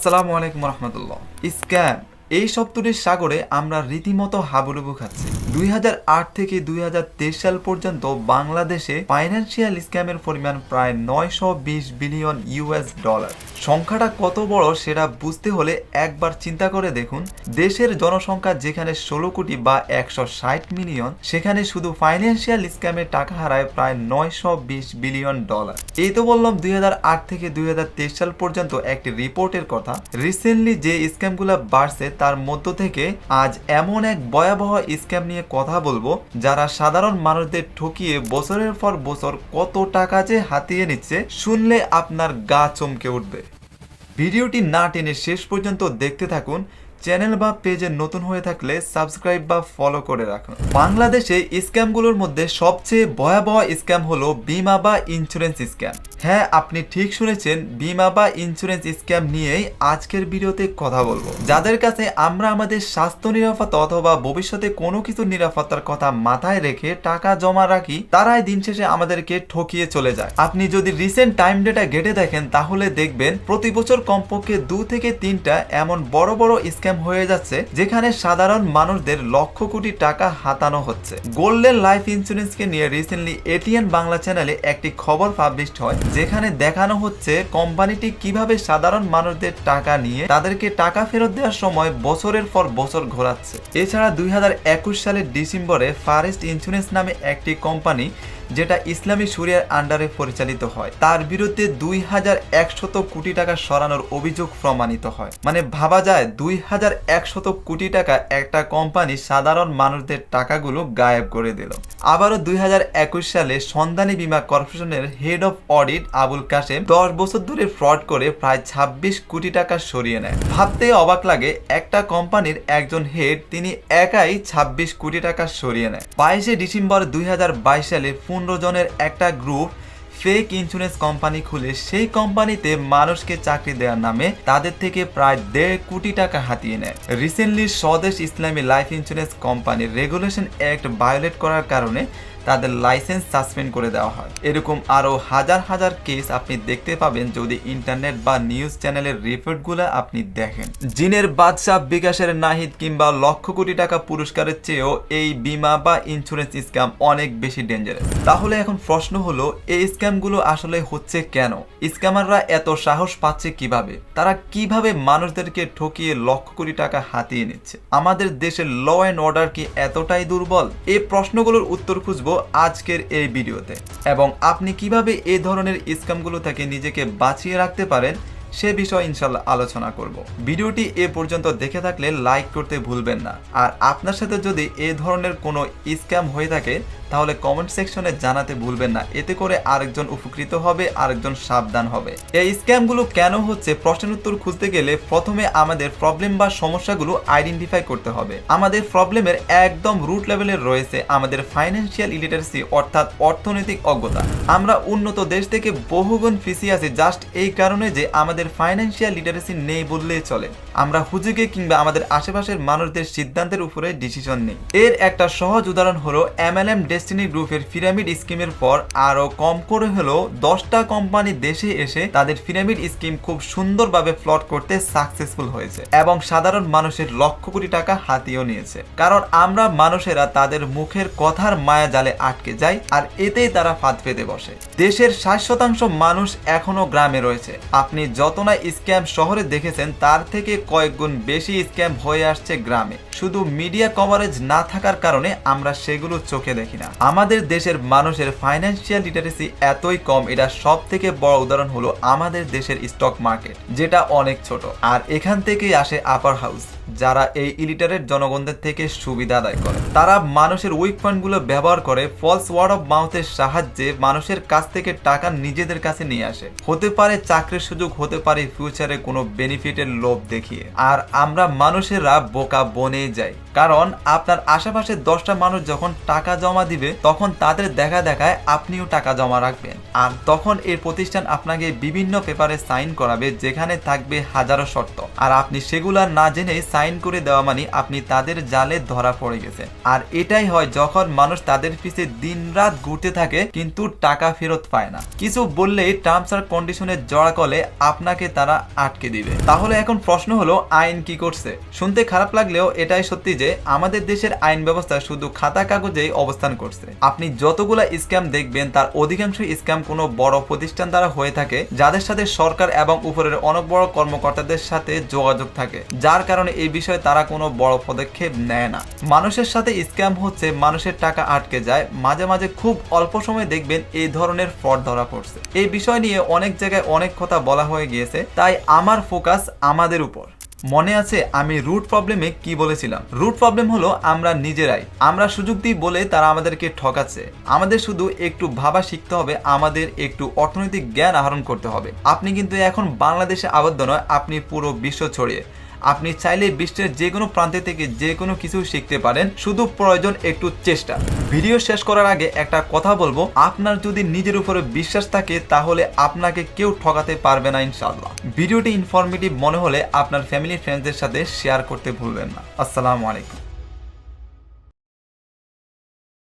আসসালামু আলাইকুম রহমতুল্লাহ স্ক্যাম এই শব্দটির সাগরে আমরা রীতিমতো হাবুডুবু খাচ্ছি। দুই হাজার আট থেকে দুই সাল পর্যন্ত বাংলাদেশে ফাইন্যান্সিয়াল স্ক্যামের পরিমাণ প্রায় নয়শো বিশ বিলিয়ন ইউএস ডলার সংখ্যাটা কত বড় সেটা বুঝতে হলে একবার চিন্তা করে দেখুন। দেশের জনসংখ্যা যেখানে ষোলো কোটি বা একশো ষাট মিলিয়ন সেখানে শুধু ফাইন্যান্সিয়াল স্ক্যামে টাকা হারায় প্রায় নয়শো বিশ বিলিয়ন ডলার এই তো বললাম দুই হাজার আট থেকে দুই হাজার তেইশ সাল পর্যন্ত একটি রিপোর্টের কথা। রিসেন্টলি যে স্ক্যামগুলো বাড়ছে তার মধ্য থেকে আজ এমন এক ভয়াবহ স্ক্যাম নিয়ে কথা বলব, যারা সাধারণ মানুষদের ঠকিয়ে বছরের পর বছর কত টাকা যে হাতিয়ে নিচ্ছে, শুনলে আপনার গা চমকে উঠবে। ভিডিওটি না টেনে শেষ পর্যন্ত দেখতে থাকুন চ্যানেল বা পেজে নতুন হয়ে থাকলে সাবস্ক্রাইব বা ফলো করে রাখুন। বাংলাদেশে স্ক্যামগুলোর মধ্যে সবচেয়ে ভয়াবহ স্ক্যাম হলো বিমা বা ইন্স্যুরেন্স স্ক্যাম হ্যাঁ আপনি ঠিক শুনেছেন, বিমা বা ইন্স্যুরেন্স স্ক্যাম নিয়েই আজকের ভিডিওতে কথা বলব। যাদের কাছে আমরা আমাদের স্বাস্থ্য নিরাপত্তা অথবা ভবিষ্যতে কোনো কিছু নিরাপত্তার কথা মাথায় রেখে টাকা জমা রাখি, তারাই দিন শেষে আমাদেরকে ঠকিয়ে চলে যায়। আপনি যদি রিসেন্ট টাইম ডেটা ঘেটে দেখেন, তাহলে দেখবেন প্রতি বছর কমপক্ষে দু থেকে তিনটা এমন বড় বড় স্ক্যাম হয়ে যাচ্ছে, যেখানে সাধারণ মানুষদের লক্ষ কোটি টাকা হাতানো হচ্ছে। গোল্ডেন লাইফ ইন্স্যুরেন্সকে নিয়ে রিসেন্টলি এটিএন বাংলা চ্যানেলে একটি খবর পাবলিশড হয়, যেখানে দেখানো হচ্ছে কোম্পানিটি কীভাবে সাধারণ মানুষদের টাকা নিয়ে তাদেরকে টাকা ফেরত দেওয়ার সময় বছরের পর বছর ঘোরাচ্ছে। এছাড়া দুই হাজার একুশ সালের ডিসেম্বরে ফারেস্ট ইন্স্যুরেন্স নামে একটি কোম্পানি যেটা ইসলামী সুরিয়ার আন্ডারে পরিচালিত হয়। তার বিরুদ্ধে দুই হাজার একশত কোটি টাকা সরানোর অভিযোগ প্রমাণিত হয়। মানে ভাবা যায়, দুই হাজার একশত কোটি টাকা একটা কোম্পানি সাধারণ মানুষদের টাকাগুলো গায়েব করে দিল। আবারও দুই হাজার একুশ সালে সন্ধানী বিমা কর্পোরেশনের head of audit Abul Kashem দশ বছর ধরে ফ্রড করে প্রায় ছাব্বিশ কোটি টাকা সরিয়ে নেয়। ভাবতে অবাক লাগে, একটা কোম্পানির একজন হেড তিনি একাই ছাব্বিশ কোটি টাকা সরিয়ে নেয়। বাইশে ডিসেম্বর দুই হাজার বাইশ সালে পনেরো জনের একটা গ্রুপ ফেক ইন্স্যুরেন্স কোম্পানি খুলে সেই কোম্পানিতে মানুষকে চাকরি দেওয়ার নামে তাদের থেকে প্রায় দেড় কোটি টাকা হাতিয়ে নেয়। Recently Swadesh Islami life insurance company regulation act violate করার কারণে তাদের লাইসেন্স সাসপেন্ড করে দেওয়া হয়। এরকম আরও হাজার হাজার কেস আপনি দেখতে পাবেন যদি ইন্টারনেট বা নিউজ চ্যানেলের রিপোর্টগুলো আপনি দেখেন। জিনের বাদশাহ বিকাশের নাহিদ কিংবা লক্ষ কোটি টাকা পুরস্কারের চেয়েও এই বিমা বা ইন্স্যুরেন্স স্ক্যাম অনেক বেশি ডেঞ্জারাস তাহলে এখন প্রশ্ন হলো, এই স্ক্যামগুলো আসলে হচ্ছে কেন? স্ক্যামাররা এত সাহস পাচ্ছে কীভাবে? তারা কীভাবে মানুষদেরকে ঠকিয়ে লক্ষ কোটি টাকা হাতিয়ে নিচ্ছে? আমাদের দেশের ল অ্যান্ড অর্ডার কি এতটাই দুর্বল? এই প্রশ্নগুলোর উত্তর খুঁজবো আজকের এই ভিডিওতে। এবং আপনি কীভাবে এই ধরনের স্ক্যামগুলো থেকে নিজেকে বাঁচিয়ে রাখতে পারেন, সে বিষয়ে ইনশাল্লাহ আলোচনা করব। ভিডিওটি এ পর্যন্ত দেখে থাকলে লাইক করতে ভুলবেন না। আর আপনার সাথে যদি এ ধরনের কোনো স্ক্যাম হয়ে থাকে তাহলে কমেন্ট সেকশনে জানাতে ভুলবেন না। এতে করে আরেকজন উপকৃত হবে, আরেকজন সাবধান হবে। এই স্ক্যামগুলো কেন হচ্ছে? প্রশ্নের উত্তর খুঁজতে গেলে প্রথমে আমাদের প্রবলেম বা সমস্যাগুলো আইডেন্টিফাই করতে হবে। আমাদের প্রবলেমের একদম রুট লেভেলের রয়েছে আমাদের ফাইন্যান্সিয়াল ইলিটারেসি অর্থাৎ অর্থনৈতিক অজ্ঞতা। আমরা উন্নত দেশ থেকে বহুগুণ পিছিয়ে আছি জাস্ট এই কারণে যে আমাদের ফাইন্যান্সিয়াল লিটারেসি নেই বললেই চলে। আমরা হুজুগে কিংবা আমাদের আশেপাশের মানুষদের সিদ্ধান্তের উপরে ডিসিশন নেই। এর একটা সহজ উদাহরণ হলো এমএলএম ডেস্টিনি গ্রুপের পিরামিড স্কিমের পর আরও কম করে হলেও দশটা কোম্পানি দেশে এসে তাদের পিরামিড স্কিম খুব সুন্দরভাবে ফ্লট করতে সাকসেসফুল হয়েছে এবং সাধারণ মানুষের লক্ষ কোটি টাকা হাতিয়েও নিয়েছে। কারণ আমরা মানুষেরা তাদের মুখের কথার মায়া জালে আটকে যাই আর এতেই তারা ফাঁদ পেতে বসে। দেশের ষাট শতাংশ মানুষ এখনও গ্রামে রয়েছে। আপনি যত না স্ক্যাম শহরে দেখেছেন, তার থেকে কয়েক গুণ বেশি স্ক্যাম হয়ে আসছে গ্রামে। শুধু মিডিয়া কভারেজ না থাকার কারণে আমরা সেগুলো চোখে দেখি না। আমাদের দেশের মানুষের ফাইন্যান্সিয়াল লিটারেসি এতই কম, এটা সব থেকে বড় উদাহরণ হলো আমাদের দেশের স্টক মার্কেট যেটা অনেক ছোট। আর এখান থেকেই আসে আপার হাউস যারা এই ইলিটারেট জনগণদের থেকে সুবিধা আদায় করে। তারা মানুষের উইক পয়েন্টগুলো ব্যবহার করে ফলস ওয়ার্ড অফ মাউথের সাহায্যে মানুষের কাছ থেকে টাকা নিজেদের কাছে নিয়ে আসে। হতে পারে চাকরির সুযোগ, হতে পারে ফিউচারে কোনো বেনিফিটের লোভ দেখিয়ে। আর আমরা মানুষেরা বোকা বনে যাই। কারণ আপনার আশেপাশে দশটা মানুষ যখন টাকা জমা দিবে, তখন তাদের দেখা দেখায় আপনিও টাকা জমা রাখবেন। আর তখন এই প্রতিষ্ঠান আপনাকে বিভিন্ন পেপারে সাইন করাবে, যেখানে থাকবে হাজারো শর্ত। আর আপনি সেগুলা না জেনে সাইন ফাইন করে দেওয়া মানে আপনি তাদের জালে ধরা পড়ে গেছে। আর এটাই হয় যখন মানুষ তাদের পিছে দিনরাত ঘুরতে থাকে, কিন্তু টাকা ফেরত পায় না। কিছু বললেই টার্মস আর কন্ডিশনে জড়া করলে আপনাকে তারা আটকে দিবে। তাহলে এখন প্রশ্ন হলো, আইন কি করছে? শুনতে খারাপ লাগলেও এটাই সত্যি যে, আমাদের দেশের আইন ব্যবস্থা শুধু খাতা কাগজেই অবস্থান করছে। আপনি যতগুলা স্ক্যাম দেখবেন, তার অধিকাংশ স্ক্যাম কোনো বড় প্রতিষ্ঠান দ্বারা হয়ে থাকে, যাদের সাথে সরকার এবং উপরের অনেক বড় কর্মকর্তাদের সাথে যোগাযোগ থাকে। যার কারণে এই বিষয়ে তারা কোনো বড় পদক্ষেপ নেয় না। মানুষের সাথে স্ক্যাম হচ্ছে, মানুষের টাকা আটকে যায়। মাঝে মাঝে খুব অল্প সময় দেখবেন এই ধরনের ফ্রড ধরা পড়ছে। এই বিষয় নিয়ে অনেক জায়গায় অনেক কথা বলা হয়ে গিয়েছে, তাই আমার ফোকাস আমাদের উপর। মনে আছে, আমি রুট প্রবলেমে কি বলেছিলাম? রুট প্রবলেম হলো আমরা নিজেরাই। আমরা সুযোগ দিই বলে তারা আমাদেরকে ঠকাচ্ছে। আমাদের শুধু একটু ভাবা শিখতে হবে, আমাদের একটু অর্থনৈতিক জ্ঞান আহরণ করতে হবে। আপনি কিন্তু এখন বাংলাদেশে আবদ্ধ নয়, আপনি পুরো বিশ্ব ছড়িয়ে। আপনি চাইলে বিশ্বের যে কোনো প্রান্তে থেকে যে কোনো কিছু শিখতে পারেন, শুধু প্রয়োজন একটু চেষ্টা। ভিডিও শেষ করার আগে একটা কথা বলব, আপনার যদি নিজের উপরে বিশ্বাস থাকে, তাহলে আপনাকে কেউ ঠকাতে পারবে না, ইনশাআল্লাহ। ভিডিওটি ইনফরমেটিভ মনে হলে আপনার ফ্যামিলি ফ্রেন্ডসদের সাথে শেয়ার করতে ভুলবেন না। আসসালামু আলাইকুম।